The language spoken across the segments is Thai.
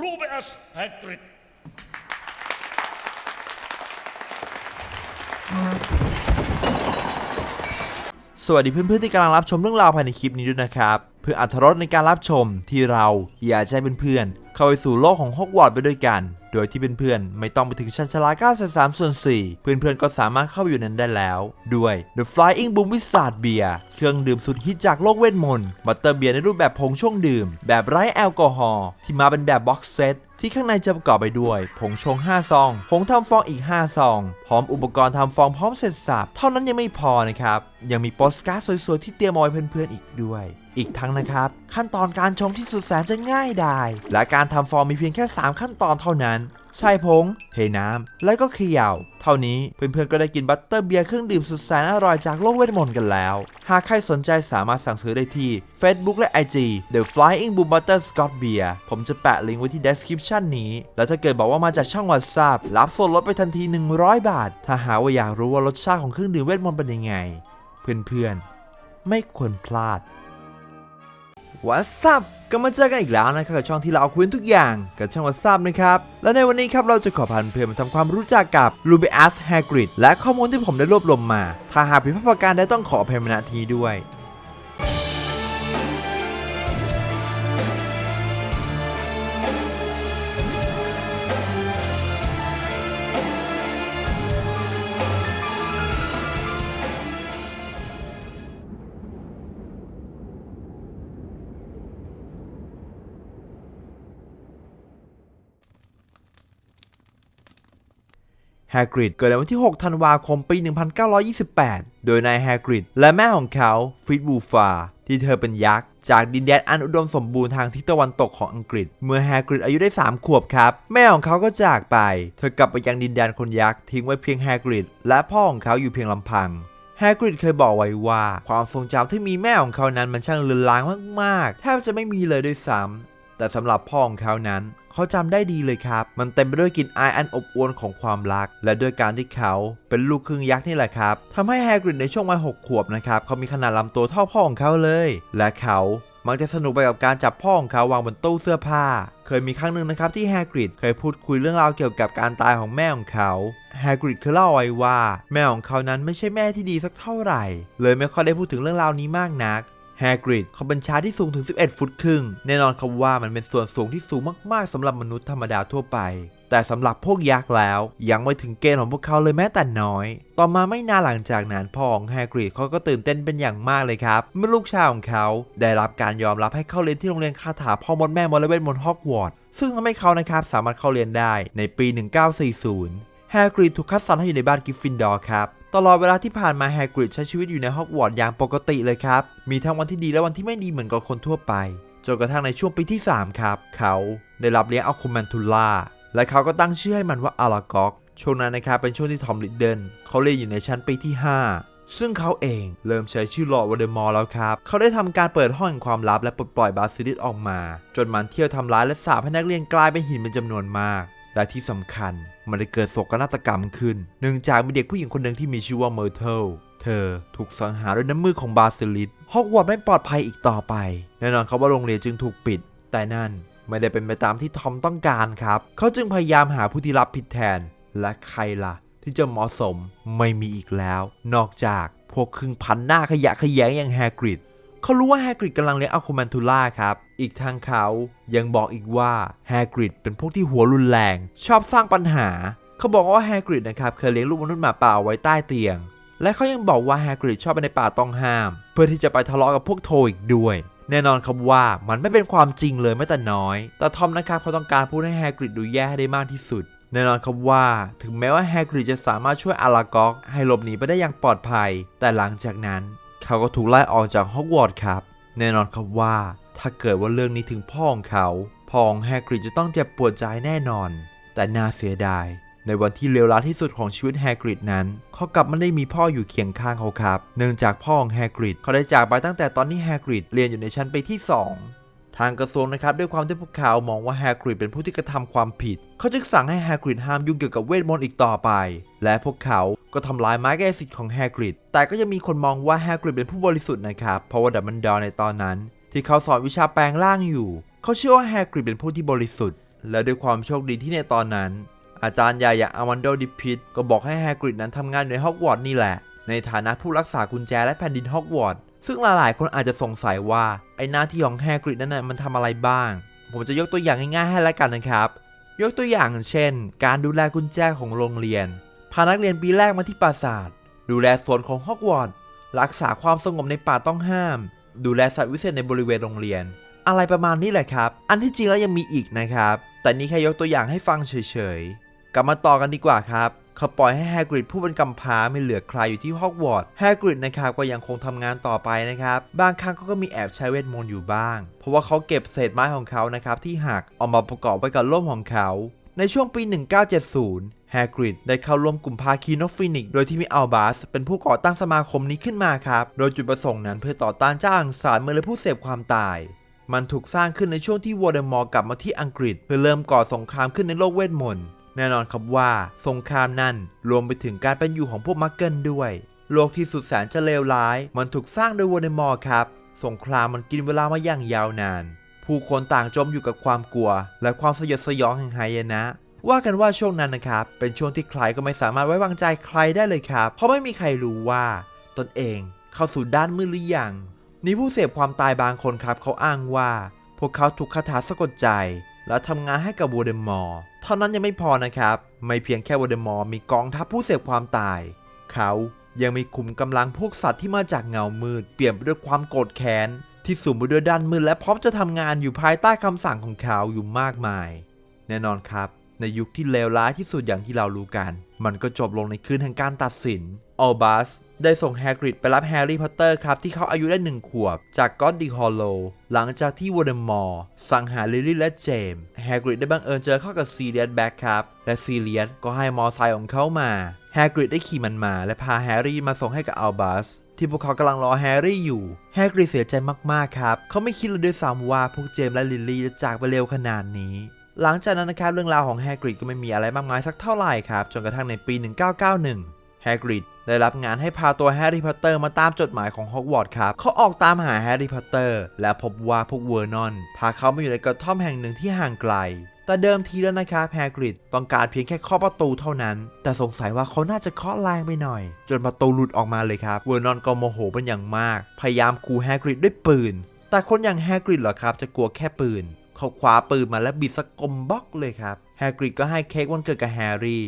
รูเบอัสแฮกริดสวัสดีเพื่อนๆที่กำลังรับชมเรื่องราวภายในคลิปนี้ด้วยนะครับ เพื่ออัธรสในการรับชมที่เราอยากจะให้เพื่อน เข้าไปสู่โลกของฮอกวอตส์ไปด้วยกัน โดยที่เพื่อนๆไม่ต้องไปถึงชั้นชาลา93ส่วน4เพื่อนๆก็สามารถเข้าไปอยู่นั้นได้แล้ว ด้วย The Flying Boom Wizard Beer เครื่องดื่มสุดฮิตจากโลกเวทมนต์บัตเตอร์เบียร์ในรูปแบบผงช่วงดื่ม แบบไร้แอลกอฮอล์ที่มาเป็นแบบบ็อกเซตที่ข้างในจะประกอบไปด้วย ผงชง 5 ซอง ผงทำฟองอีก 5 ซอง พร้อมอุปกรณ์ทำฟองพร้อมเสร็จสับ เท่านั้นยังไม่พอนะครับ ยังมีโปสการ์ดสวยๆ ที่เตรียมเอาไว้เพื่อนๆอีกด้วย อีกทั้งนะครับ ขั้นตอนการชงที่สุดแสนจะง่ายดาย และการทำฟองมีเพียงแค่ 3 ขั้นตอนเท่านั้น ใส่ผง เทน้ำ แล้วก็เขย่า เท่านี้เพื่อนๆก็ได้กินบัตเตอร์เบียร์เครื่องดื่มสุดแสนอร่อยจากโลกเวทมนต์กันแล้ว หากใครสนใจสามารถสั่งซื้อได้ที่ Facebook และ IG The Flying Boom Butter Scott Beer ผมจะแปะลิงก์ไว้ที่ description นี้ แล้วถ้าเกิดบอกว่ามาจากช่อง WhatsApp รับส่วนลดไปทันที 100 บาท ถ้าหาว่าอยากรู้ว่ารสชาติของเครื่องดื่มเวทมนต์เป็นยังไง เพื่อนๆไม่ควรพลาด What's up ก็มาเจอกันอีกแล้วนะครับกับช่องที่เราเอาคุยทุกอย่างกับช่องวัสซับนะครับ และในวันนี้ครับเราจะขอพาเพื่อนมาทำความรู้จักกับ Rubeus Hagrid และข้อมูลที่ผมได้รวบรวมมา ถ้าหากผิดพลาดประการใดต้องขออภัยมาณที่ด้วย แฮกริดเกิดในวันที่ 6 ธันวาคม ปี 1928 โดยนายแฮกริดและแม่ของเขาฟริดบูฟาที่เธอเป็นยักษ์ จากดินแดนอันอุดมสมบูรณ์ทางทิศตะวันตกของอังกฤษ เมื่อแฮกริดอายุได้ 3 ขวบครับ แม่ของเขาก็จากไป เธอกลับไปยังดินแดนคนยักษ์ ทิ้งไว้เพียงแฮกริดและพ่อของเขาอยู่เพียงลำพังแฮกริดเคยบอกไว้ว่า ความทรงจำที่มีแม่ของเขานั้นมันช่างเลือนลางมากๆแทบจะไม่มีเลยด้วยซ้ำแต่สำหรับพ่อของเขานั้น เขาจำได้ดีเลยครับ มันเต็มไปด้วยกลิ่นอายอันอบอวลของความรัก และด้วยการที่เขาเป็นลูกครึ่งยักษ์นี่แหละครับทำให้แฮกริดในช่วงวัยหกขวบนะครับเขามีขนาดลำตัวเท่าพ่อของเขาเลย และเขามักจะสนุกไปกับการจับพ่อของเขาวางบนตู้เสื้อผ้า เคยมีครั้งหนึ่งนะครับที่แฮกริดเคยพูดคุยเรื่องราวเกี่ยวกับการตายของแม่ของเขา แฮกริดเคยเล่าไว้ว่า แม่ของเขานั้นไม่ใช่แม่ที่ดีสักเท่าไหร่ เลยไม่ค่อยได้พูดถึงเรื่องราวนี้มากนัก แฮกริดเขาเป็นช้าที่สูงถึง 11 ฟุตครึ่ง แน่นอนครับว่ามันเป็นส่วนสูงที่สูงมากๆสำหรับมนุษย์ธรรมดาทั่วไป แต่สำหรับพวกยักษ์แล้ว ยังไม่ถึงเกณฑ์ของพวกเขาเลยแม้แต่น้อย ต่อมาไม่นานหลังจากนั้นพ่อของแฮกริดเขาก็ตื่นเต้นเป็นอย่างมากเลยครับ เมื่อลูกชายของเขาได้รับการยอมรับให้เข้าเรียนที่โรงเรียนคาถาพ่อมดแม่มดและเวทมนต์ฮอกวอตส์ซึ่งทำให้เขานะครับสามารถเข้าเรียนได้ในปี 1940แฮกริดถูกคัดสรรให้อยู่ในบ้านกิฟฟินดอร์ครับ ตลอดเวลาที่ผ่านมาแฮกริดใช้ชีวิตอยู่ในฮอกวอตส์อย่างปกติเลยครับ มีทั้งวันที่ดีและวันที่ไม่ดีเหมือนกับคนทั่วไป จนกระทั่งในช่วงปีที่ 3 ครับ เขาได้รับเลี้ยงอัลคูแมนทูล่า และเขาก็ตั้งชื่อให้มันว่าอาราก็อก ช่วงนั้นนะครับเป็นช่วงที่ทอมลิดเดนเขาเรียนอยู่ในชั้นปีที่ 5ซึ่งเขาเองเริ่มใช้ชื่อลอดวอเดมอร์แล้วครับ เขาได้ทำการเปิดห้องแห่งความลับและปลดปล่อยบาซิลิสออกมา จนมันเที่ยวทำร้ายและสาปให้นักเรียนกลายเป็นหินเป็นจำนวนมาก และที่สำคัญมันได้เกิดโศกนาฏกรรมขึ้น เนื่องจากมีเด็กผู้หญิงคนหนึ่งที่มีชื่อว่าเมอร์เทลเธอถูกสังหารด้วยน้ำมือของบาซิลิสฮอกวอตส์ไม่ปลอดภัยอีกต่อไป แน่นอนครับว่าโรงเรียนจึงถูกปิด แต่นั่นไม่ได้เป็นไปตามที่ทอมต้องการครับ เขาจึงพยายามหาผู้ที่รับผิดแทน และใครล่ะ ที่จะเหมาะสมไม่มีอีกแล้ว นอกจากพวกครึ่งพันหน้าขยะขยงอย่างแฮกริดเขารู้ว่าแฮกริดกำลังเลี้ยงอัลคูแมนทูล่าครับ อีกทางเขายังบอกอีกว่าแฮกริดเป็นพวกที่หัวรุนแรง ชอบสร้างปัญหา เขาบอกว่าแฮกริดนะครับเคยเลี้ยงลูกมนุษย์หมาป่าเอาไว้ใต้เตียง และเขายังบอกว่าแฮกริดชอบไปในป่าต้องห้าม เพื่อที่จะไปทะเลาะกับพวกโทอีกด้วย แน่นอนครับว่ามันไม่เป็นความจริงเลยแม้แต่น้อย แต่ทอมนะครับเขาต้องการพูดให้แฮกริดดูแย่ให้ได้มากที่สุดแน่นอนครับว่าถึงแม้ว่าแฮกริดจะสามารถช่วยอาราก็อกให้หลบหนีไปได้อย่างปลอดภัย แต่หลังจากนั้น เขาก็ถูกไล่ออกจากฮอกวอตส์ครับ แน่นอนครับว่า ถ้าเกิดว่าเรื่องนี้ถึงพ่อของเขา พ่อของแฮกริดจะต้องเจ็บปวดใจแน่นอน แต่น่าเสียดาย ในวันที่เลวร้ายที่สุดของชีวิตแฮกริดนั้น เขากลับไม่ได้มีพ่ออยู่เคียงข้างเขาครับ เนื่องจากพ่อของแฮกริดเขาได้จากไปตั้งแต่ตอนที่แฮกริดเรียนอยู่ในชั้นไปที่ 2ทางกระทรวงนะครับด้วยความที่พวกเขามองว่าแฮกริดเป็นผู้ที่กระทำความผิด เขาจึงสั่งให้แฮกริดห้ามยุ่งเกี่ยวกับเวทมนต์อีกต่อไป และพวกเขาก็ทำลายไม้แก้สิทธิ์ของแฮกริดแต่ก็ยังมีคนมองว่าแฮกริดเป็นผู้บริสุทธิ์นะครับเพราะว่าดัมเบิลดอร์ในตอนนั้น ที่เขาสอนวิชาแปลงร่างอยู่ เขาเชื่อว่าแฮกริดเป็นผู้ที่บริสุทธิ์ และด้วยความโชคดีที่ในตอนนั้น อาจารย์ใหญ่อย่างอามันโดดิพิตก็บอกให้แฮกริดนั้นทำงานในฮอกวอตส์นี่แหละ ในฐานะผู้รักษากุญแจและแผ่นดินฮอกวอตส์ซึ่งหลายๆ คนอาจจะสงสัยว่าไอ้หน้าที่ของแฮกริดนั้นน่ะมันทำอะไรบ้าง ผมจะยกตัวอย่างง่ายๆให้แล้วกันนะครับ ยกตัวอย่างเช่น การดูแลกุญแจของโรงเรียนพานักเรียนปีแรกมาที่ปราสาท ดูแลสวนของฮอกวอตส์รักษาความสงบในป่าต้องห้าม ดูแลสัตว์วิเศษในบริเวณโรงเรียน อะไรประมาณนี้แหละครับ อันที่จริงแล้วยังมีอีกนะครับ แต่นี่แค่ยกตัวอย่างให้ฟังเฉยๆ กลับมาต่อกันดีกว่าครับเขาปล่อยให้แฮกริดผู้เป็นกำพร้าไม่เหลือใครอยู่ที่ฮอกวอตส์แฮกริดนะครับก็ยังคงทำงานต่อไปนะครับ บางครั้งเขาก็มีแอบใช้เวทมนต์อยู่บ้าง เพราะว่าเขาเก็บเศษไม้ของเขานะครับที่หักเอามาประกอบไว้กับร่มของเขา ในช่วงปี 1970 แฮกริดได้เข้าร่วมกลุ่มภาคีนกฟินิก โดยที่มีอัลบาสเป็นผู้ก่อตั้งสมาคมนี้ขึ้นมาครับ โดยจุดประสงค์นั้นเพื่อต่อต้านเจ้าอังสารเมื่อเลยผู้เสพความตาย มันถูกสร้างขึ้นในช่วงที่วอร์เดมอร์กลับมาที่อังกฤษ เพื่อเริ่มก่อสงครามขึ้นในโลกเวทมนต์แน่นอนครับว่าสงครามนั่นรวมไปถึงการเป็นอยู่ของพวกมักเกิลด้วย โลกที่สุดแสนจะเลวร้าย มันถูกสร้างโดยวอร์เดมอร์ครับ สงครามมันกินเวลามาอย่างยาวนาน ผู้คนต่างจมอยู่กับความกลัว และความสยดสยองแห่งหายนะ ว่ากันว่าช่วงนั้นนะครับ เป็นช่วงที่ใครก็ไม่สามารถไว้วางใจใครได้เลยครับ เพราะไม่มีใครรู้ว่าตนเองเข้าสู่ด้านมืดหรือยังนี่ผู้เสพความตายบางคนครับเขาอ้างว่า พวกเขาถูกคาถาสะกดใจ และทำงานให้กับวอเดมอร์เท่านั้นยังไม่พอนะครับ ไม่เพียงแค่วอเดมอร์มีกองทัพผู้เสพความตาย เขายังมีขุมกำลังพวกสัตว์ที่มาจากเงามืด เปลี่ยนไปด้วยความโกรธแค้นที่สุ่มไปด้วยด้านมืดและพร้อมจะทำงานอยู่ภายใต้คำสั่งของเขาอยู่มากมาย แน่นอนครับ ในยุคที่เลวร้ายที่สุดอย่างที่เรารู้กัน มันก็จบลงในคืนแห่งการตัดสินออลบัสได้ส่งแฮกริดไปรับแฮร์รี่พอตเตอร์ครับที่เขาอายุได้หนึ่งขวบ จากก็อดดิฮอลโล หลังจากที่วอร์เดมอร์สังหารลิลลี่และเจมส์แฮกริดได้บังเอิญเจอเข้ากับซีเรียสแบ็กครับ และซีเรียสก็ให้มอไซค์ของเขามาแฮกริดได้ขี่มันมา และพาแฮร์รี่มาส่งให้กับอัลบัสที่พวกเขากำลังรอแฮร์รี่อยู่ แฮกริดเสียใจมากๆครับ เขาไม่คิดเลยด้วยซ้ำว่าพวกเจมส์และลิลลี่จะจากไปเร็วขนาดนี้ หลังจากนั้นนะครับเรื่องราวของแฮกริดก็ไม่มีอะไรมากมายสักเท่าไหร่ครับจนกระทั่งในปี 1991 แฮกริดได้รับงานให้พาตัวแฮร์รี่พอตเตอร์มาตามจดหมายของฮอกวอตส์ครับ เขาออกตามหาแฮร์รี่พอตเตอร์และพบว่าพวกเวอร์นอนพาเขามาอยู่ในกระท่อมแห่งหนึ่งที่ห่างไกล แต่เดิมทีแล้วนะครับแฮกริดต้องการเพียงแค่เคาะประตูเท่านั้น แต่สงสัยว่าเขาน่าจะเคาะแรงไปหน่อย จนประตูหลุดออกมาเลยครับ เวอร์นอนก็โมโหเป็นอย่างมาก พยายามขู่แฮกริดด้วยปืน แต่คนอย่างแฮกริดเหรอครับจะกลัวแค่ปืน เขาคว้าปืนมาและบิดสกกมบล็อกเลยครับแฮกริดก็ให้เค้กวันเกิดกับแฮร์รี่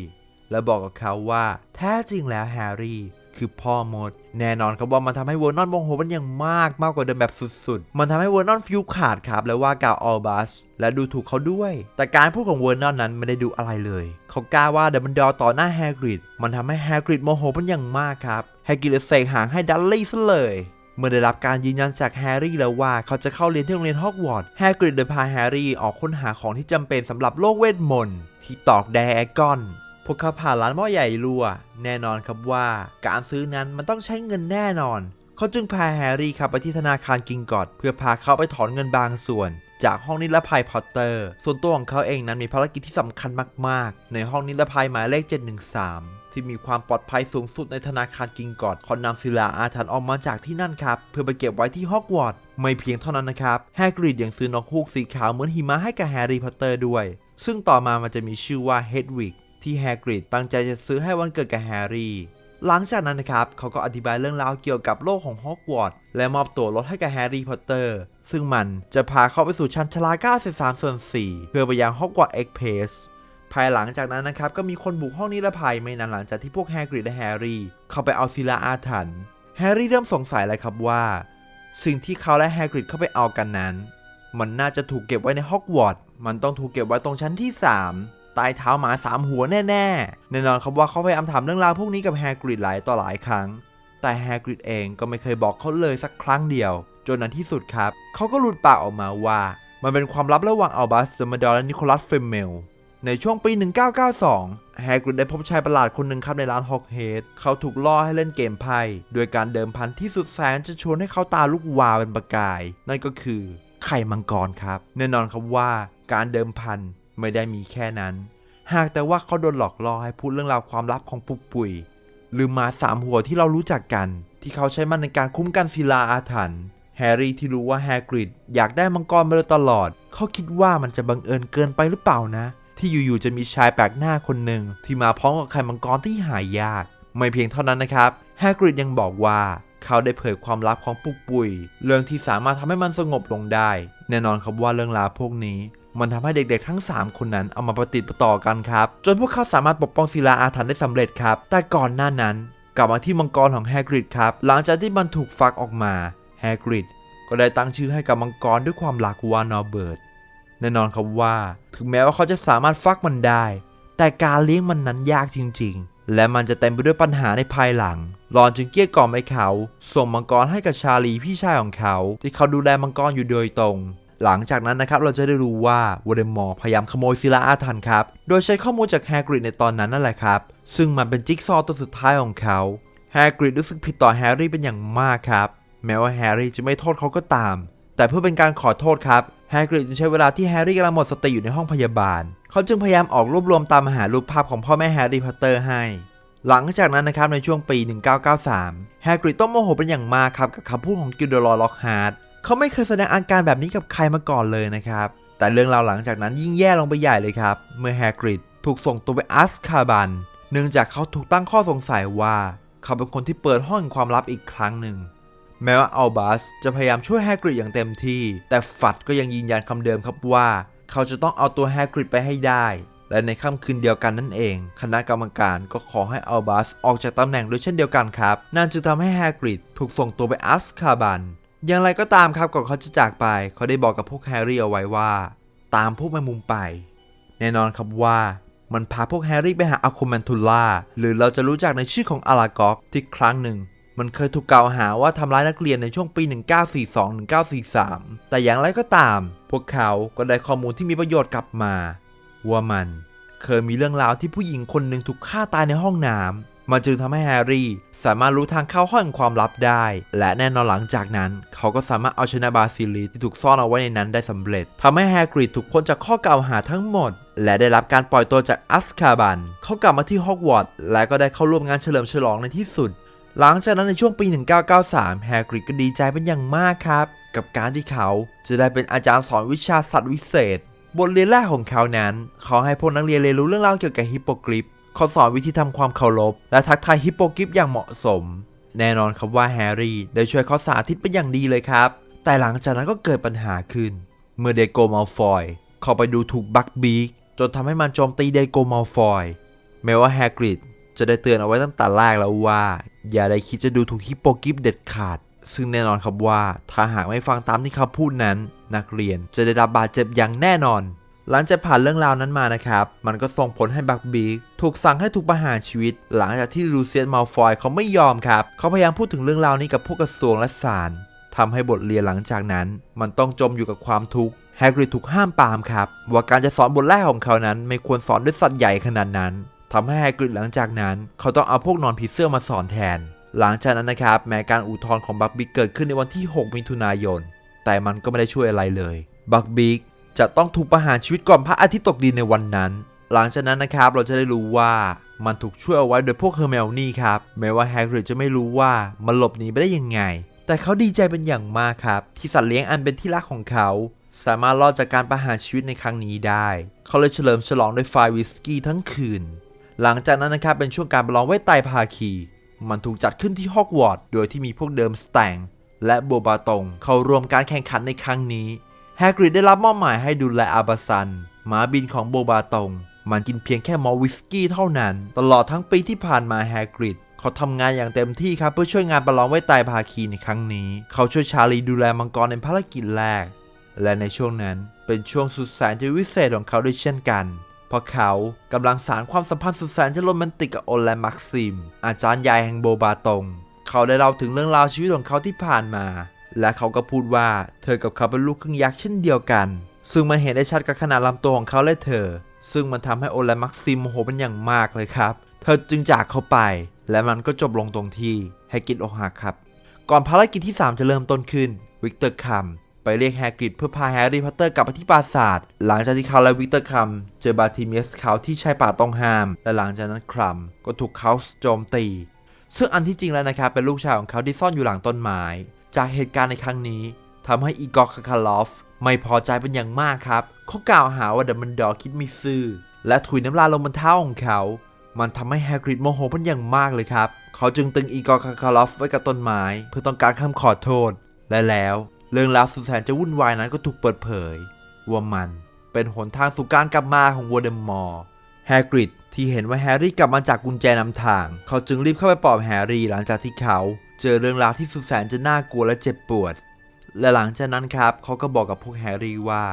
และบอกกับเขาว่าแท้จริงแล้วแฮร์รี่คือพ่อมด แน่นอนครับว่ามันทำให้เวอร์นอนโมโหเป็นอย่างมากมากกว่าเดิมแบบสุดๆ มันทำให้เวอร์นอนฟิวขาดครับ และว่ากล่าวออลบัสและดูถูกเขาด้วย แต่การพูดของเวอร์นอนนั้นไม่ได้ดูอะไรเลย เขากล้าว่าเดมันดอร์ต่อหน้าแฮกริดมันทำให้แฮกริดโมโหเป็นอย่างมากครับแฮกริดเลยเสกหางให้ดัลลี่ซะเลย เมื่อได้รับการยืนยันจากแฮร์รี่แล้วว่าเขาจะเข้าเรียนที่โรงเรียนฮอกวอตส์แฮกริดเลยพาแฮร์รี่ออกค้นหาของที่จำเป็นสำหรับโลกเวทมนต์ที่ตอกแดกอนพวกเขาผ่านร้านหม้อใหญ่รัว แน่นอนครับว่า การซื้อนั้นมันต้องใช้เงินแน่นอน เขาจึงพาแฮร์รี่ขับไปที่ธนาคารกิงกอดเพื่อพาเขาไปถอนเงินบางส่วน จากห้องนิรภัยพอตเตอร์ ส่วนตัวของเขาเองนั้นมีภารกิจที่สำคัญมาก ๆ ในห้องนิรภัยหมายเลข 713 ที่มีความปลอดภัยสูงสุดในธนาคารกิงกอดขานำศิลาอาถรรพ์ออกมาจากที่นั่นครับ เพื่อไปเก็บไว้ที่ฮอกวอตส์ไม่เพียงเท่านั้นนะครับแฮกริดยังซื้อนกฮูกสีขาวเหมือนหิมะให้กับแฮร์รี่พอตเตอร์ด้วย ซึ่งต่อมามันจะมีชื่อว่าเฮดวิกที่แฮกริดตั้งใจจะซื้อให้วันเกิดกับแฮร์รี่หลังจากนั้นนะครับ เขาก็อธิบายเรื่องราวเกี่ยวกับโลกของฮอกวอตส์และมอบตัวรถให้กับแฮร์รี่พอตเตอร์ ซึ่งมันจะพาเขาไปสู่ชั้นชาลา93ส่วน4เพื่อไปยังฮอกวอตส์เอ็กเพส ภายหลังจากนั้นนะครับก็มีคนบุกห้องนิรภัยไม่นานหลังจากที่พวกแฮกริดและแฮร์รี่เข้าไปเอาศิลาอาถรรพ์แฮร์รี่เริ่มสงสัยแล้วครับว่า สิ่งที่เขาและแฮกริดเข้าไปเอากันนั้น มันน่าจะถูกเก็บไว้ในฮอกวอตส์มันต้องถูกเก็บไว้ตรงชั้นที่ 3ใต้เท้าหมาสามหัวแน่ๆ แน่นอนครับว่าเขาพยายามถามเรื่องราวพวกนี้กับแฮกริดหลายต่อหลายครั้ง แต่แฮกริดเองก็ไม่เคยบอกเขาเลยสักครั้งเดียว จนในที่สุดครับ เขาก็หลุดปากออกมาว่า มันเป็นความลับระหว่างอัลบัสเดอมาดอร์และนิโคลัสเฟมเมล ในช่วงปี 1992 แฮกริดได้พบชายประหลาดคนหนึ่งครับในร้านฮอกเฮดเขาถูกล่อให้เล่นเกมไพ่โดยการเดิมพันที่สุดแสนจะชวนให้เขาตาลุกวาวเป็นประกาย นั่นก็คือไข่มังกรครับ แน่นอนครับว่าการเดิมพันไม่ได้มีแค่นั้น หากแต่ว่าเขาโดนหลอกล่อให้พูดเรื่องราวความลับของปุกปุยหรือมาสามหัวที่เรารู้จักกัน ที่เขาใช้มันในการคุ้มกันศิลาอาถรรพ์แฮร์รี่ที่รู้ว่าแฮกริดอยากได้มังกรมาโดยตลอด เขาคิดว่ามันจะบังเอิญเกินไปหรือเปล่านะ ที่อยู่ๆจะมีชายแปลกหน้าคนหนึ่งที่มาพร้อมกับไข่มังกรที่หายาก ไม่เพียงเท่านั้นนะครับแฮกริดยังบอกว่าเขาได้เผยความลับของปุกปุย เรื่องที่สามารถทำให้มันสงบลงได้ แน่นอนครับว่าเรื่องราวพวกนี้ มันทำให้เด็กๆทั้ง 3 คนนั้นเอามาประติดประต่อกันครับ จนพวกเขาสามารถปกป้องศิลาอาถรรพ์ได้สำเร็จครับ แต่ก่อนหน้านั้น กลับมาที่มังกรของแฮกริดครับ หลังจากที่มันถูกฟักออกมาแฮกริดก็ได้ตั้งชื่อให้กับมังกรด้วยความรักว่านอเบิร์ต แน่นอนครับว่า ถึงแม้ว่าเขาจะสามารถฟักมันได้ แต่การเลี้ยงมันนั้นยากจริง ๆ และมันจะเต็มไปด้วยปัญหาในภายหลังรอนจึงเกลี้ยกล่อมให้เขา ส่งมังกรให้กับชาลีพี่ชายของเขา ที่เขาดูแลมังกรอยู่โดยตรง หลังจากนั้นนะครับเราจะได้รู้ว่าวอเดมอร์พยายามขโมยศิลาอาถรรพ์ครับ โดยใช้ข้อมูลจากแฮกริดในตอนนั้นนั่นแหละครับ ซึ่งมันเป็นจิ๊กซอว์ตัวสุดท้ายของเขาแฮกริดรู้สึกผิดต่อแฮร์รี่เป็นอย่างมากครับ แม้ว่าแฮร์รี่จะไม่โทษเขาก็ตาม แต่เพื่อเป็นการขอโทษครับแฮกริดจึงใช้เวลาที่แฮร์รี่กำลังหมดสติอยู่ในห้องพยาบาล เขาจึงพยายามออกรวบรวมตามหารูปภาพของพ่อแม่แฮร์รี่พอตเตอร์ให้ หลังจากนั้นนะครับในช่วงปี 1993 แฮกริดต้องโมโหเป็นอย่างมากครับกับคำพูดของกิลเดอรอล็อกฮาร์ดเขาไม่เคยแสดงอาการแบบนี้กับใครมาก่อนเลยนะครับ แต่เรื่องราวหลังจากนั้นยิ่งแย่ลงไปใหญ่เลยครับ เมื่อแฮกริดถูกส่งตัวไปอัสคาบัน เนื่องจากเขาถูกตั้งข้อสงสัยว่า เขาเป็นคนที่เปิดห้องความลับอีกครั้งหนึ่ง แม้ว่าอัลบัสจะพยายามช่วยแฮกริดอย่างเต็มที่ แต่ฟัดก็ยังยืนยันคำเดิมครับว่า เขาจะต้องเอาตัวแฮกริดไปให้ได้ และในค่ำคืนเดียวกันนั่นเอง คณะกรรมการก็ขอให้อัลบัสออกจากตำแหน่งด้วยเช่นเดียวกันครับ นั่นจึงทำให้แฮกริดถูกส่งตัวไปอัสคาบัน อย่างไรก็ตามครับก่อนเขาจะจากไป เขาได้บอกกับพวกแฮร์รี่เอาไว้ว่า ตามพวกแมงมุมไป แน่นอนครับว่ามันพาพวกแฮร์รี่ไปหาอาคูแมนทูล่าหรือเราจะรู้จักในชื่อของอารากอกที่ครั้งหนึ่ง มันเคยถูกกล่าวหาว่าทำร้ายนักเรียนในช่วงปี 1942-1943 แต่อย่างไรก็ตาม พวกเขาก็ได้ข้อมูลที่มีประโยชน์กลับมาว่ามันเคยมีเรื่องราวที่ผู้หญิงคนหนึ่งถูกฆ่าตายในห้องน้ำมันจึงทำให้แฮร์รี่สามารถรู้ทางเข้าห้องความลับได้ และแน่นอนหลังจากนั้น เขาก็สามารถเอาชนะบาซิลีที่ถูกซ่อนเอาไว้ในนั้นได้สำเร็จทำให้แฮกริดถูกพ้นจากข้อกล่าวหาทั้งหมด และได้รับการปล่อยตัวจากอัสคาบัน เขากลับมาที่ฮอกวอตส์และก็ได้เข้าร่วมงานเฉลิมฉลองในที่สุด หลังจากนั้นในช่วงปี 1993 แฮกริดก็ดีใจเป็นอย่างมากครับ กับการที่เขาจะได้เป็นอาจารย์สอนวิชาสัตว์วิเศษ บทเรียนแรกของเขานั้น เขาให้พวกนักเรียนเรียนรู้เรื่องราวเกี่ยวกับฮิปโปกริฟเขาสอนวิธีทำความเคารพ และทักทายฮิปโปกริฟอย่างเหมาะสม แน่นอนครับว่าแฮร์รี่ได้ช่วยเขาสาธิตเป็นอย่างดีเลยครับ แต่หลังจากนั้นก็เกิดปัญหาขึ้น เมื่อเดโกมัลฟอยเข้าไปดูถูกบักบีกจนทำให้มันโจมตีเดโกมัลฟอยแม้ว่าแฮกริดจะได้เตือนเอาไว้ตั้งแต่แรกแล้วว่า อย่าได้คิดจะดูถูกฮิปโปกิฟเด็ดขาด ซึ่งแน่นอนครับว่าถ้าหากไม่ฟังตามที่เขาพูดนั้น นักเรียนจะได้รับบาดเจ็บอย่างแน่นอน หลังจากผ่านเรื่องราวนั้นมานะครับ มันก็ส่งผลให้บักบีกถูกสั่งให้ถูกประหารชีวิต หลังจากที่ลูเซียนมัลฟอยเขาไม่ยอมครับ เขาพยายามพูดถึงเรื่องราวนี้กับพวกกระทรวงและศาลทำให้บทเรียนหลังจากนั้น มันต้องจมอยู่กับความทุกข์แฮกริดถูกห้ามปามครับ ว่าการจะสอนบทแรกของเขานั้น ไม่ควรสอนด้วยสัตว์ใหญ่ขนาดนั้น ทำให้แฮกริดหลังจากนั้น เขาต้องเอาพวกนอนผีเสื้อมาสอนแทน หลังจากนั้นนะครับ แม้การอุทธรณ์ของบักบิ๊กเกิดขึ้นในวันที่ 6 มิถุนายน แต่มันก็ไม่ได้ช่วยอะไรเลย บักบิ๊กจะต้องถูกประหารชีวิตก่อนพระอาทิตย์ตกดินในวันนั้น หลังจากนั้นนะครับเราจะได้รู้ว่ามันถูกช่วยเอาไว้โดยพวกเฮอร์เมลนี่ครับแม้ว่าแฮกริดจะไม่รู้ว่ามันหลบหนีไปได้ยังไง แต่เขาดีใจเป็นอย่างมากครับ ที่สัตว์เลี้ยงอันเป็นที่รักของเขา สามารถรอดจากการประหารชีวิตในครั้งนี้ได้ เขาเลยเฉลิมฉลองด้วยไฟวิสกี้ทั้งคืน หลังจากนั้นนะครับเป็นช่วงการประลองเวทไตรภาคี มันถูกจัดขึ้นที่ฮอกวอตส์โดยที่มีพวกเดิมสแตงและโบบาตงเข้ารวมการแข่งขันในครั้งนี้แฮกริดได้รับมอบหมายให้ดูแลอาบาซันหมาบินของโบบาตง มันกินเพียงแค่มอวิสกี้เท่านั้น ตลอดทั้งปีที่ผ่านมาแฮกริดเขาทำงานอย่างเต็มที่ครับเพื่อช่วยงานประลองเวทไตรภาคีในครั้งนี้ เขาช่วยชาลีดูแลมังกรในภารกิจแรก และในช่วงนั้นเป็นช่วงสุดแสนจะวิเศษของเขาด้วยเช่นกัน เพราะเขากำลังสารความสัมพันธ์สุดแสนจะโรแมนติกกับโอลแลมักซิม อาจารย์ใหญ่แห่งโบบาตง เขาได้เล่าถึงเรื่องราวชีวิตของเขาที่ผ่านมา และเขาก็พูดว่าเธอกับเขาเป็นลูกครึ่งยักษ์เช่นเดียวกัน ซึ่งมันเห็นได้ชัดกับขนาดลำตัวของเขาและเธอ ซึ่งมันทำให้โอลแลมักซิมโมโหเป็นอย่างมากเลยครับ เธอจึงจากเขาไป และมันก็จบลงตรงที่ให้กิดอกหักครับ ก่อนภารกิจที่ 3 จะเริ่มต้นขึ้นวิกเตอร์คัม ไปเรียกแฮกริดเพื่อพาแฮร์รี่พอตเตอร์กลับไปที่ปราสาท หลังจากที่เขาและวิกเตอร์คัมเจอบาทิเมียสเขาที่ชายป่าต้องห้าม และหลังจากนั้นครัมก็ถูกเขาโจมตี ซึ่งอันที่จริงแล้วนะครับเป็นลูกชายของเขาที่ซ่อนอยู่หลังต้นไม้ จากเหตุการณ์ในครั้งนี้ทำให้อีกอร์คาคาลอฟไม่พอใจเป็นอย่างมากครับ เขากล่าวหาว่าเดมเบิลดอร์คิดไม่ซื่อ และถุยน้ำลายลงบนเท้าของเขา มันทำให้แฮกริดโมโหเป็นอย่างมากเลยครับ เขาจึงตึงอีกอร์คาคาลอฟไว้กับต้นไม้ เพื่อต้องการคำขอโทษ และแล้ว เรื่องราวสุดแสนจะวุ่นวายนั้นก็ถูกเปิดเผยว่ามันเป็นหนทางสู่การกลับมาของวอเดมอร์แฮกริดที่เห็นว่าแฮร์รี่กลับมาจากกุญแจนำทาง เขาจึงรีบเข้าไปปลอบแฮร์รี่หลังจากที่เขา เจอเรื่องราวที่สุดแสนจะน่ากลัวและเจ็บปวด และหลังจากนั้นครับ เขาก็บอกกับพวกแฮร์รี่ว่า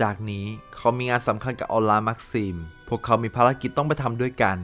จากนี้เขามีงานสำคัญกับออลามักซิม พวกเขามีภารกิจต้องไปทำด้วยกัน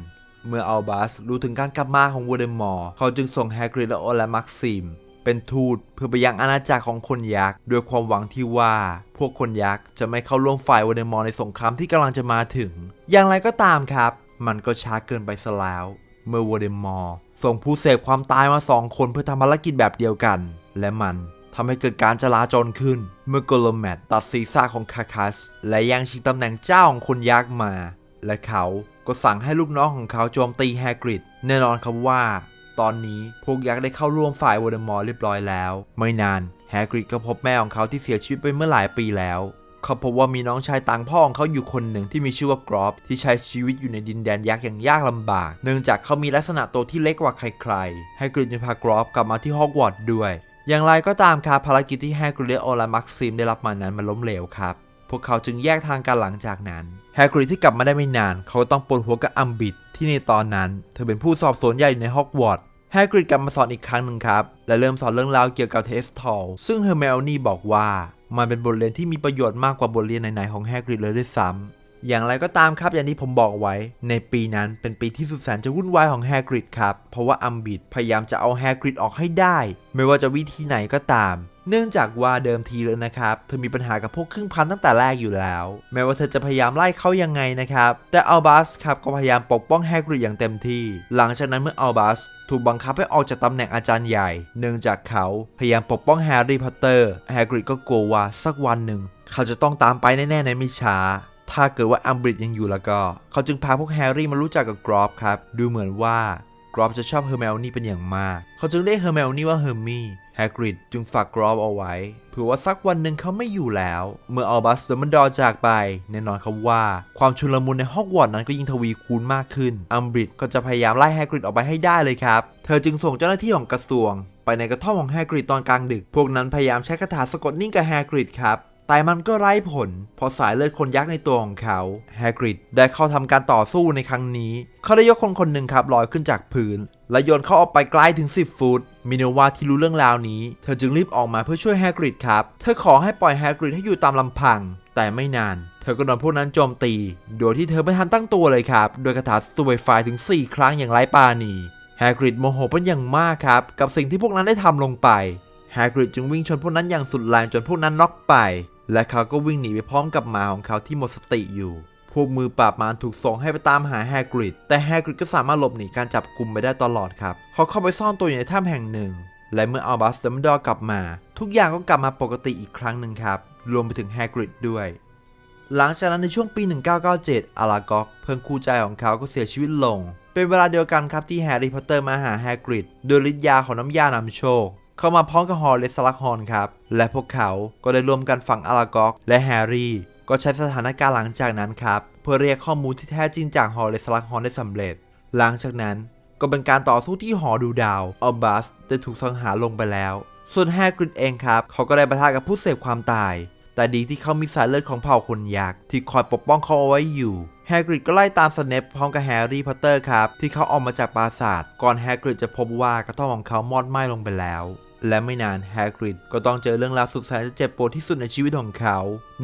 เมื่ออัลบัสรู้ถึงการกลับมาของวอเดมอร์เขาจึงส่งแฮกริดและออลลามักซิม เป็นทูตเพื่อไปยังอาณาจักรของคนยักษ์ด้วยความหวังที่ว่า พวกคนยักษ์จะไม่เข้าร่วมฝ่ายวอเดมอร์ในสงครามที่กำลังจะมาถึง อย่างไรก็ตามครับ มันก็ช้าเกินไปซะแล้ว เมื่อวอเดมอร์ส่งผู้เสพความตายมาสองคนเพื่อทำภารกิจแบบเดียวกัน และมันทำให้เกิดการจลาจลขึ้น เมื่อโกลแมตตัดศีรษะของคาคัส และย่งชิงตำแหน่งเจ้าของคนยักษ์มา และเขาก็สั่งให้ลูกน้องของเขาโจมตีแฮกริดแน่นอนครับว่า ตอนนี้พวกยักษ์ได้เข้าร่วมฝ่ายวอเดมอร์เรียบร้อยแล้ว ไม่นานแฮกริดก็พบแม่ของเขาที่เสียชีวิตไปเมื่อหลายปีแล้วเขาพบว่ามีน้องชายต่างพ่อของเขาอยู่คนหนึ่งที่มีชื่อว่ากรอบ ที่ใช้ชีวิตอยู่ในดินแดนยักษ์อย่างยากลำบาก เนื่องจากเขามีลักษณะตัวที่เล็กกว่าใครๆ ให้กริดจึงพากรอบกลับมาที่ฮอกวอตส์ด้วย อย่างไรก็ตามครับภารกิจที่แฮกริดและโอลามักซิมได้รับมานั้นมันล้มเหลวครับ พวกเขาจึงแยกทางกันหลังจากนั้นแฮกริดที่กลับมาได้ไม่นาน เขาต้องปวดหัวกับอัมบิดที่ในตอนนั้น เธอเป็นผู้สอบสวนใหญ่ในฮอกวอตส์แฮกริดกลับมาสอนอีกครั้งหนึ่งครับ และเริ่มสอนเรื่องราวเกี่ยวกับเทสทอลซึ่งเฮอร์เมลนี่บอกว่ามันเป็นบทเรียนที่มีประโยชน์มากกว่าบทเรียนไหนๆของแฮกริดเลยด้วยซ้ำอย่างไรก็ตามครับอย่างที่ผมบอกไว้ ในปีนั้นเป็นปีที่สุดแสนจะวุ่นวายของแฮกริดครับเพราะว่าอัมบิดพยายามจะเอาแฮกริดออกให้ได้ ไม่ว่าจะวิธีไหนก็ตาม เนื่องจากว่าเดิมทีเลยนะครับเธอมีปัญหากับพวกครึ่งพันตั้งแต่แรกอยู่แล้ว แม้ว่าเธอจะพยายามไล่เขายังไงนะครับ แต่อัลบัสครับก็พยายามปกป้องแฮกริดอย่างเต็มที่ หลังจากนั้นเมื่ออัลบัสถูกบังคับให้ออกจากตำแหน่งอาจารย์ใหญ่ เนื่องจากเขาพยายามปกป้องแฮร์รี่พอตเตอร์แฮกริดก็กลัวว่าสักวันหนึ่ง เขาจะต้องตามไปแน่ๆในไม่ช้าถ้าเกิดว่าอัมบริดยังอยู่แล้วก็ เขาจึงพาพวกแฮร์รี่มารู้จักกับกรอบครับ ดูเหมือนว่า กรอบจะชอบเฮอร์เมลนี่เป็นอย่างมาก เขาจึงเรียกเฮอร์เมลนี่ว่าเฮอร์มี่แฮกริดจึงฝากกรอบเอาไว้เผื่อว่าสักวันหนึ่งเขาไม่อยู่แล้ว เมื่ออัลบัสเดอร์มันดอจากไป แน่นอนครับว่า ความชุลมุนในฮอกวอตส์นั้นก็ยิ่งทวีคูณมากขึ้น อัมบริดก็จะพยายามไล่แฮกริดออกไปให้ได้เลยครับ เธอจึงส่งเจ้าหน้าที่ของกระทรวง ไปในกระท่อมของแฮกริดตอนกลางดึก พวกนั้นพยายามใช้คาถาสะกดนิ่งกับแฮกริดครับ แต่มันก็ไร้ผล เพราะสายเลือดคนยักษ์ในตัวของเขาแฮกริดได้เข้าทำการต่อสู้ในครั้งนี้ เขาได้ยกคนคนหนึ่งครับลอยขึ้นจากพื้น และโยนเขาออกไปไกลถึง 10 ฟุตมินวาที่รู้เรื่องราวนี้ เธอจึงรีบออกมาเพื่อช่วยแฮกริดครับ เธอขอให้ปล่อยแฮกริดให้อยู่ตามลำพัง แต่ไม่นาน เธอก็โดนพวกนั้นโจมตี โดยที่เธอไม่ทันตั้งตัวเลยครับ โดยคาถาสตูไวไฟถึง 4 ครั้งอย่างไร้ปาณีแฮกริดโมโหเป็นอย่างมากครับ กับสิ่งที่พวกนั้นได้ทำลงไปแฮกริดจึงวิ่งชนพวกนั้นอย่างสุดแรงจนพวกนั้นน็อกไป และเขาก็วิ่งหนีไปพร้อมกับหมาของเขาที่หมดสติอยู่ พวกมือปราบมารถูกส่งให้ไปตามหาแฮกริด แต่แฮกริดก็สามารถหลบหนีการจับกุมไปได้ตลอดครับ เขาเข้าไปซ่อนตัวอยู่ในถ้ำแห่งหนึ่ง และเมื่ออัลบัสเดมดอร์กลับมา ทุกอย่างก็กลับมาปกติอีกครั้งหนึ่งครับ รวมไปถึงแฮกริดด้วย หลังจากนั้นในช่วงปี 1997 อาลากอกเพื่อนคู่ใจของเขาก็เสียชีวิตลง เป็นเวลาเดียวกันครับที่แฮร์รี่พอตเตอร์มาหาแฮกริดโดยฤทธิ์ยาของน้ำยานำโชค เข้ามาพร้อมกับฮอร์เรสลักฮอนครับ และพวกเขาก็ได้ร่วมกันฝังอาลากอกและแฮร์รี่ ก็ใช้สถานการณ์หลังจากนั้นครับ เพื่อเรียกข้อมูลที่แท้จริงจากฮอร์เรสลักฮอนได้สำเร็จ หลังจากนั้นก็เป็นการต่อสู้ที่หอดูดาวอัลบัสได้ถูกสังหารลงไปแล้ว ส่วนแฮกริดเองครับ เขาก็ได้ปะทะกับผู้เสพความตาย แต่ดีที่เขามีสายเลือดของเผ่าคนยักษ์ที่คอยปกป้องเขาเอาไว้อยู่แฮกริดก็ไล่ตามสเนปพร้อมกับแฮร์รี่พอตเตอร์ครับ ที่เขาออกมาจากปราสาท ก่อนแฮกริดจะพบว่ากระท่อมของเขามอดไหม้ลงไปแล้ว และไม่นานแฮกริดก็ต้องเจอเรื่องราวสุดแสนจะเจ็บปวดที่สุดในชีวิตของเขา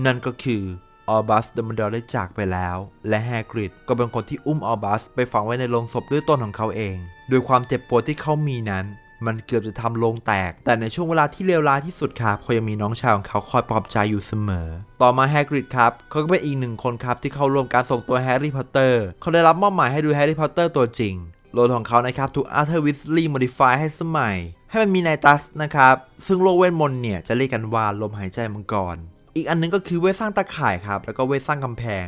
นั่นก็คือออบัสเดมอนดอร์ได้จากไปแล้ว และแฮกริดก็เป็นคนที่อุ้มออบัสไปฝังไว้ในโลงศพด้วยต้นของเขาเอง โดยความเจ็บปวดที่เขามีนั้น มันเกือบจะทำโลงแตก แต่ในช่วงเวลาที่เลวร้ายที่สุดครับเขายังมีน้องชายของเขาคอยปลอบใจอยู่เสมอ ต่อมาแฮกริดครับเขาก็เป็นอีกหนึ่งคนครับที่เข้าร่วมการส่งตัวแฮร์รี่พอตเตอร์เขาได้รับมอบหมายให้ดูแฮร์รี่พอตเตอร์ตัวจริงโลกของเขานะครับถูกอาร์เธอร์วิสลีย์โมดิฟายให้สมัย ให้มันมีไนตัสนะครับ ซึ่งโลกเวทมนต์เนี่ยจะเรียกกันว่าลมหายใจมังกร อีกอันหนึงก็คือเวทสร้างตะข่ายครับ แล้วก็เวทสร้างกำแพง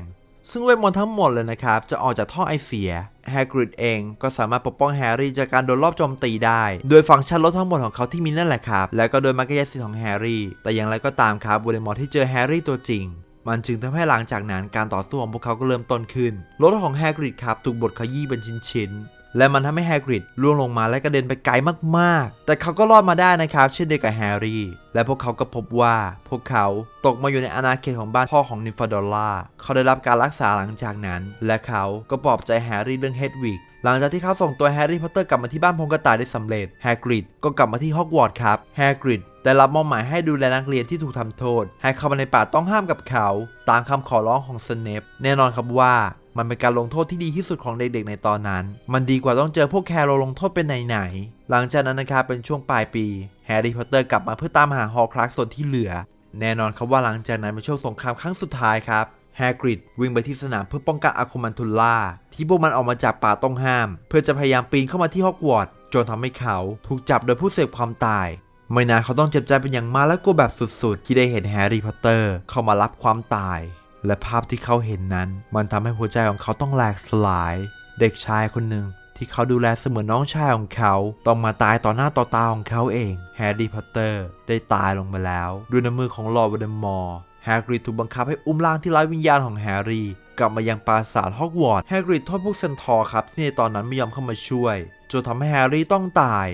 ซึ่งเวทมนต์ทั้งหมดเลยนะครับ จะออกจากท่อไอเสีย แฮกริดเองก็สามารถปกป้องแฮร์รี่จากการโดนรอบโจมตีได้ โดยฟังก์ชันลดทั้งหมดของเขาที่มีนั่นแหละครับ และก็โดยมักกยสิทธิ์ของแฮร์รี่ แต่อย่างไรก็ตามครับวอลมอร์ที่เจอแฮร์รี่ตัวจริงมันจึงทำให้หลังจากนั้นการต่อสู้ของพวกเขาก็เริ่มต้นขึ้น รถของแฮกริดครับถูกบดขยี้เป็นชิ้นๆ และมันทำให้แฮกริดล่วงลงมาและกระเด็นไปไกลมากๆ แต่เขาก็รอดมาได้นะครับ เช่นเดียวกับแฮร์รี่ และพวกเขาก็พบว่าพวกเขาตกมาอยู่ในอาณาเขตของบ้านพ่อของนิฟาดอลล่าเขาได้รับการรักษาหลังจากนั้น และเขาก็ปลอบใจแฮร์รี่เรื่องเฮดวิกหลังจากที่เขาส่งตัวแฮร์รี่พอตเตอร์กลับมาที่บ้านพงกระต่ายได้สำเร็จแฮกริดก็กลับมาที่ฮอกวอตส์ครับแฮกริดได้รับมอบหมายให้ดูแลนักเรียนที่ถูกทำโทษ ให้เข้ามาในป่าต้องห้ามกับเขา ตามคำขอร้องของสเนปแน่นอนครับว่า มันเป็นการลงโทษที่ดีที่สุดของเด็กๆ ในตอนนั้น มันดีกว่าต้องเจอพวกแคโรลงโทษเป็นไหนๆ หลังจากนั้นนะครับเป็นช่วงปลายปี แฮร์รี่พอตเตอร์กลับมาเพื่อตามหาฮอคลักส่วนที่เหลือ แน่นอนครับว่าหลังจากนั้นเป็นช่วงสงครามครั้งสุดท้ายครับแฮกริดวิ่งไปที่สนามเพื่อป้องกันอาคุมันทุลล่า ที่พวกมันออกมาจากป่าต้องห้าม เพื่อจะพยายามปีนเข้ามาที่ฮอกวอตส์จนทำให้เขาถูกจับโดยผู้เสพความตาย ไม่นานเขาต้องเจ็บใจเป็นอย่างมากและกลัวแบบสุดๆ ที่ได้เห็นแฮร์รี่พอตเตอร์เข้ามารับความตาย และภาพที่เขาเห็นนั้น มันทำให้หัวใจของเขาต้องแหลกสลาย เด็กชายคนหนึ่งที่เขาดูแลเสมือนน้องชายของเขา ต้องมาตายต่อหน้าต่อตาของเขาเอง แฮร์รี่พอตเตอร์ได้ตายลงไปแล้ว ด้วยน้ำมือของลอร์ดวอเดมอร์แฮกริดถูกบังคับให้อุ้มร่างที่ไร้วิญญาณของแฮร์รี่ กลับมายังปราสาทฮอกวอตส์แฮกริดโทษพวกเซนทอร์ครับที่ในตอนนั้นไม่ยอมเข้ามาช่วยจนทำให้แฮร์รี่ต้องตาย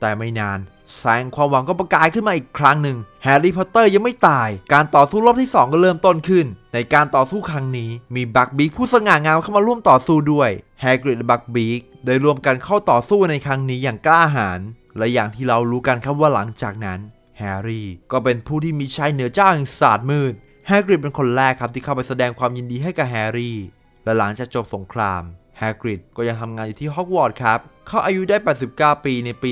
แต่ไม่นาน แสงความหวังก็ประกายขึ้นมาอีกครั้งหนึ่งแฮร์รี่พอตเตอร์ยังไม่ตาย การต่อสู้รอบที่ 2 ก็เริ่มต้นขึ้น ในการต่อสู้ครั้งนี้มีบักบีกผู้สง่างามเข้ามาร่วมต่อสู้ด้วยแฮกริดและบักบีกได้รวมกันเข้าต่อสู้ในครั้งนี้อย่างกล้าหาญและอย่างที่เรารู้กันครับว่าหลังจากนั้นแฮร์รี่ก็เป็นผู้ที่มีชัยเหนือเจ้าแห่งศาสตร์มืดแฮกริดเป็นคนแรกครับที่เข้าไปแสดงความยินดีให้กับแฮร์รี่ และหลังจากจบสงครามแฮกริดก็ยังทำงานอยู่ที่ฮอกวอตส์ครับ เขาอายุได้ 89 ปีในปี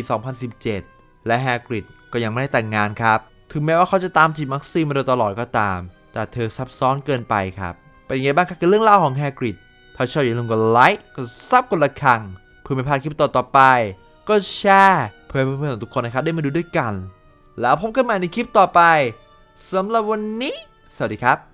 2017 และแฮกริดก็ยังไม่ได้แต่งงานครับ ถึงแม้ว่าเขาจะตามจีบมักซิมมาโดยตลอดก็ตาม แต่เธอซับซ้อนเกินไปครับ เป็นยังไงบ้างครับกับเรื่องราวของแฮกริดถ้าชอบอย่าลืมกดไลค์กดซับกดระฆัง เพื่อไม่พลาดคลิปต่อๆไปก็แชร์เพื่อให้เพื่อนๆทุกคนนะครับได้มาดูด้วยกัน แล้วพบกันใหม่ในคลิปต่อไปสำหรับวันนี้ สวัสดีครับ